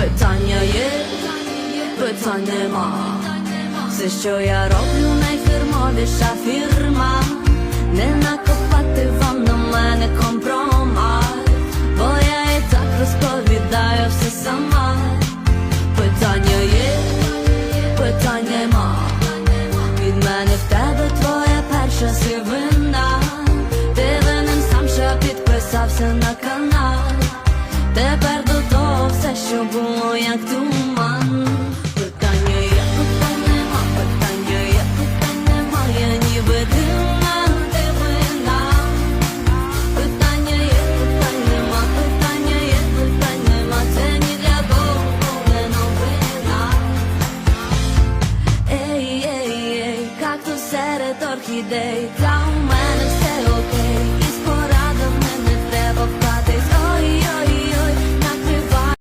питання є, питання нема. Все, що я роблю, найфірмовіша фірма. Не накопати вам на мене компромат, бо я і так розповідаю все сама. Питання є, питання нема. Від мене в тебе твоя перша сивина. Ти винен сам що підписався на канал. Тепер орхідей, та у мене.